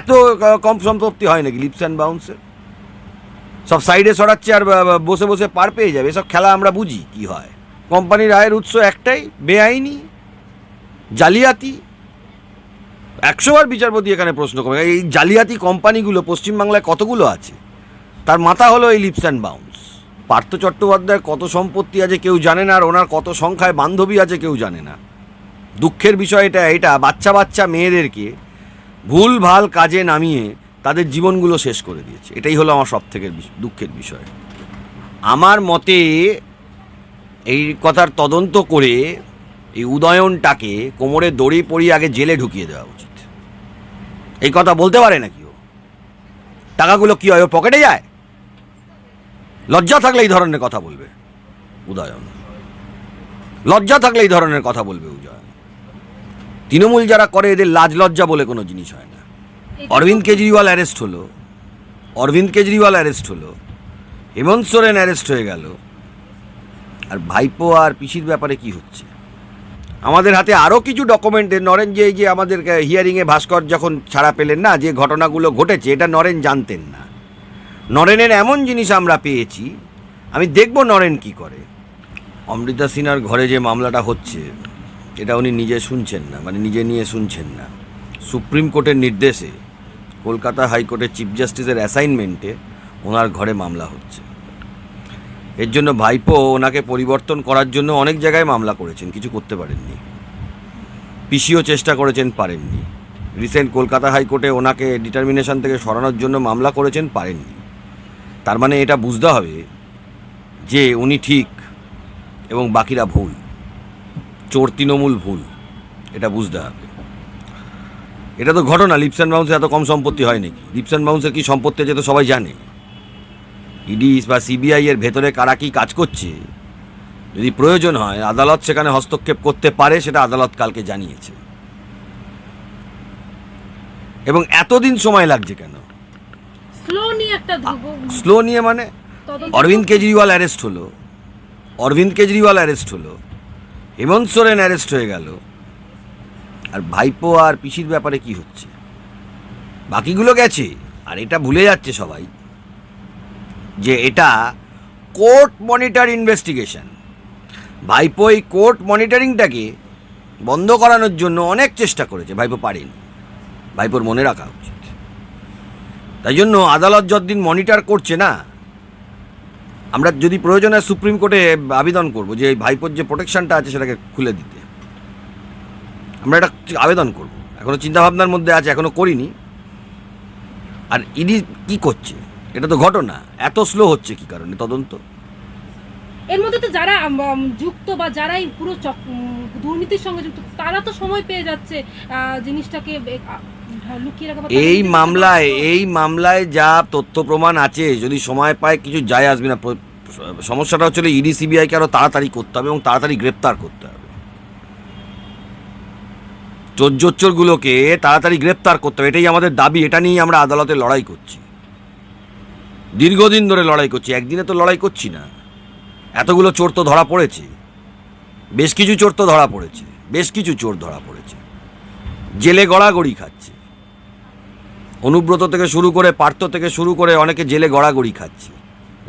এত কম সম্পত্তি হয় নাকি লিপস অ্যান্ড বাউন্সের সব সাইডে সরাচ্ছে আর বসে বসে পার পেয়ে যাবে, এসব খেলা আমরা বুঝি কি হয়। কোম্পানির আয়ের উৎস একটাই, বেআইনি, জালিয়াতি। একশোবার বিচারপতি এখানে প্রশ্ন করবে, এই জালিয়াতি কোম্পানিগুলো, পশ্চিমবাংলায় কতগুলো আছে? তার মাথা হলো এই লিপস অ্যান্ড বাউন্স পার্থ চট্টোপাধ্যায়ের কত সম্পত্তি আছে কেউ জানে না, আর ওনার কত সংখ্যায় বান্ধবী আছে কেউ জানে না। দুঃখের বিষয় এটা এটা বাচ্চা বাচ্চা মেয়েদেরকে ভুল ভালো কাজে নামিয়ে তাদের জীবনগুলো শেষ করে দিয়েছে। এটাই হলো আমার সব থেকে দুঃখের বিষয়। আমার মতে এই কথার তদন্ত করে এই উদয়নটাকে কোমরে দড়ি পরিয়ে আগে জেলে ঢুকিয়ে দেওয়া উচিত। এই কথা বলতে পারে নাকি ও? টাকাগুলো কি হয়, ও পকেটে যায়? লজ্জা থাকলে এই ধরনের কথা বলবে উদয়ন। লজ্জা থাকলে এই ধরনের কথা বলবে তৃণমূল যারা করে এদের লাজ লজ্জা বলে কোনো জিনিস হয় না। অরবিন্দ কেজরিওয়াল অ্যারেস্ট হলো অরবিন্দ কেজরিওয়াল অ্যারেস্ট হলো হেমন্ত সোরেন অ্যারেস্ট হয়ে গেল। আর ভাইপো আর পিসির ব্যাপারে কি হচ্ছে? আমাদের হাতে আরও কিছু ডকুমেন্টে নরেন যে এই যে আমাদের হিয়ারিংয়ে ভাস্কর যখন ছাড়া পেলেন না যে ঘটনাগুলো ঘটেছে এটা নরেন জানতেন না। নরেনের এমন জিনিস আমরা পেয়েছি আমি দেখব নরেন কি করে। অমৃতা সিনহার ঘরে যে মামলাটা হচ্ছে এটা উনি নিজে শুনছেন না মানে নিজে নিয়ে শুনছেন না। সুপ্রিম কোর্টের নির্দেশে কলকাতা হাইকোর্টের চিফ জাস্টিসের অ্যাসাইনমেন্টে ওনার ঘরে মামলা হচ্ছে। এর জন্য ভাইপো ওনাকে পরিবর্তন করার জন্য অনেক জায়গায় মামলা করেছেন, কিছু করতে পারেননি। পিসিও চেষ্টা করেছেন, পারেননি। রিসেন্ট কলকাতা হাইকোর্টে ওনাকে ডিটারমিনেশন থেকে সরানোর জন্য মামলা করেছেন, পারেননি। তার মানে এটা বুঝতে হবে যে উনি ঠিক এবং বাকিরা ভুল। চোর তৃণমূল ভুল এটা বুঝতে হবে। এটা তো ঘটনা লিপস অ্যান্ড বাউন্সের এত কম সম্পত্তি হয় নাকি? লিপস অ্যান্ড বাউন্সের কি সম্পত্তি আছে তো সবাই জানে। ইডি বা সিবিআই এর ভেতরে কারা কি কাজ করছে? যদি প্রয়োজন হয় আদালত সেখানে হস্তক্ষেপ করতে পারে সেটা আদালত কালকে জানিয়েছে। এবং এতদিন সময় লাগছে কেন? স্লো নিয়ে একটা স্লো নিয়ে মানে? অরবিন্দ কেজরিওয়াল অ্যারেস্ট হলো। অরবিন্দ কেজরিওয়াল অ্যারেস্ট হলো। হেমন্ত সোরেন অ্যারেস্ট হয়ে গেল। আর ভাইপো আর পিসির ব্যাপারে কি হচ্ছে? বাকিগুলো গেছে, আর এটা ভুলে যাচ্ছে সবাই যে এটা কোর্ট মনিটর ইনভেস্টিগেশন। ভাইপো এই কোর্ট মনিটরিংটাকে বন্ধ করানোর জন্য অনেক চেষ্টা করেছে, ভাইপো পারেনি। ভাইপোর মনে রাখা উচিত। তাই জন্য আদালত যতদিন মনিটর করছে না আমরা যদি প্রয়োজন সুপ্রিম কোর্টে আবেদন করব, যে ভাইপোর যে প্রোটেকশনটা আছে সেটাকে খুলে দিতে, আমরা এটা আবেদন করব। এখনও চিন্তাভাবনার মধ্যে আছে এখনও করিনি। আর ইডি কি করছে? এটা তো ঘটনা। এত স্লো হচ্ছে কি কারণে? তদন্ত? এর মধ্যে তো যারা যুক্ত বা যারা এই পুরো দুর্নীতির সঙ্গে যুক্ত তারা তো সময় পেয়ে যাচ্ছে জিনিসটাকে এই মামলায় এই মামলায় যা তথ্য প্রমাণ আছে যদি সময় পায় কিছু যায় আসবে না সমস্যাটা হচ্ছে ইডি সিবিআইকে আরও তাড়াতাড়ি করতে হবে এবং তাড়াতাড়ি গ্রেপ্তার করতে হবে। চোরজোচ্চোরগুলোকে তাড়াতাড়ি গ্রেপ্তার করতে হবে এটাই আমাদের দাবি এটা নিয়েই আমরা আদালতে লড়াই করছি। দীর্ঘদিন ধরে লড়াই করছি একদিনে তো লড়াই করছি না। এতগুলো চোর তো ধরা পড়েছে। বেশ কিছু চোর তো ধরা পড়েছে, বেশ কিছু চোর ধরা পড়েছে। জেলে গড়াগড়ি খাচ্ছে। অনুব্রত থেকে শুরু করে পার্থ থেকে শুরু করে অনেকে জেলে গড়াগড়ি খাচ্ছে।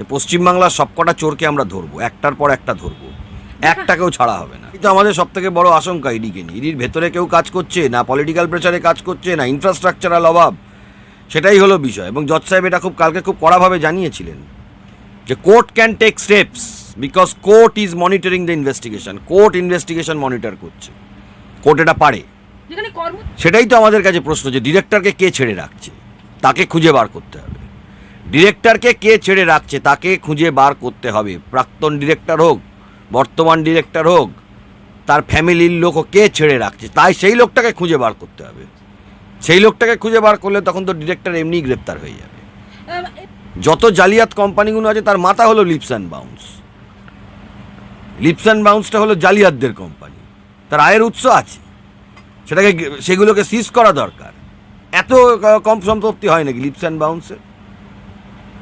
পশ্চিমবাংলার সবকটা চোরকে আমরা ধরবো, একটার পর একটা ধরবো। একটাকেও ছাড়া হবে না। কিন্তু আমাদের সব থেকে বড় আশঙ্কা ইডিকে নিয়ে। ইডির ভেতরে কেউ কাজ করছে, না পলিটিক্যাল প্রেসারে কাজ করছে, না ইনফ্রাস্ট্রাকচারাল অভাব। সেটাই হলো বিষয়। এবং জজ সাহেব এটা খুব, কালকে খুব কড়াভাবে জানিয়েছিলেন যে court can take steps because court is monitoring the investigation court investigation monitor করছে। কোর্ট এটা পারে। সেটাই তো আমাদের কাছে প্রশ্ন যে ডিরেক্টরকে কে ছেড়ে রাখছে? তাকে খুঁজে বার করতে হবে। ডিরেক্টরকে কে ছেড়ে রাখছে? তাকে খুঁজে বার করতে হবে। প্রাক্তন ডিরেক্টর হোক বর্তমান ডিরেক্টর হোক তার ফ্যামিলির লোক কে ছেড়ে রাখছে? তাই সেই লোকটাকে খুঁজে বার করতে হবে। সেই লোকটাকে খুঁজে বার করলে তখন তো ডিরেক্টর এমনিই গ্রেপ্তার হয়ে যাবে। যত জালিয়াত কোম্পানিগুলো আছে তার মাথা হলো leaps and bounce leaps and বাউন্সটা হলো জালিয়াতদের কোম্পানি তার আয়ের উৎস আছে। সেটাকে সেগুলোকে সিজ করা দরকার। এত কম সম্পত্তি হয় নাকি লিপস অ্যান্ড বাউন্সের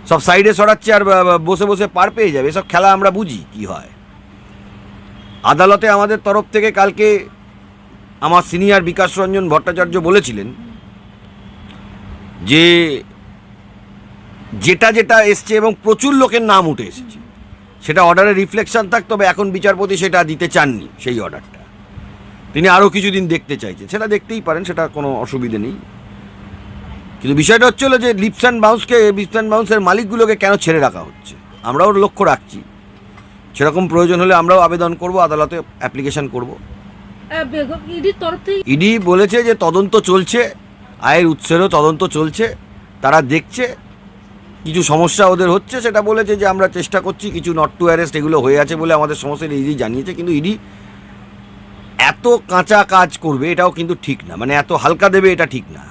সব সাইডে সরাচ্ছে আর বসে বসে পার পেয়ে যাবে। এসব খেলা আমরা বুঝি কি হয়। আদালতে আমাদের তরফ থেকে কালকে আমার সিনিয়র বিকাশ রঞ্জন ভট্টাচার্য বলেছিলেন যে, যেটা যেটা এসছে এবং প্রচুর লোকের নাম উঠে এসেছে। সেটা অর্ডারে রিফ্লেকশন থাক তবে এখন বিচারপতি সেটা দিতে চাননি সেই অর্ডারটা। তিনি আরও কিছুদিন দেখতে চাইছেন। সেটা দেখতেই পারেন সেটা কোনো অসুবিধে নেই। কিন্তু বিষয়টা হচ্ছে হলো যে লিপস অ্যান্ড বাউন্সকে লিপস অ্যান্ড বাউন্সের মালিকগুলোকে কেন ছেড়ে রাখা হচ্ছে? আমরাও লক্ষ্য রাখছি। সেরকম প্রয়োজন হলে আমরাও আবেদন করব আদালতে অ্যাপ্লিকেশন করব। ইডি বলেছে যে তদন্ত চলছে আয়ের উৎসেরও তদন্ত চলছে তারা দেখছে। কিছু সমস্যা ওদের হচ্ছে, সেটা বলেছে যে আমরা চেষ্টা করছি কিছু নট টু অ্যারেস্ট এগুলো হয়ে আছে বলে আমাদের সমস্যা ইডি জানিয়েছে, কিন্তু ইডি এত কাঁচা কাজ করবে এটাও কিন্তু ঠিক না মানে এত হালকা দেবে এটা ঠিক না।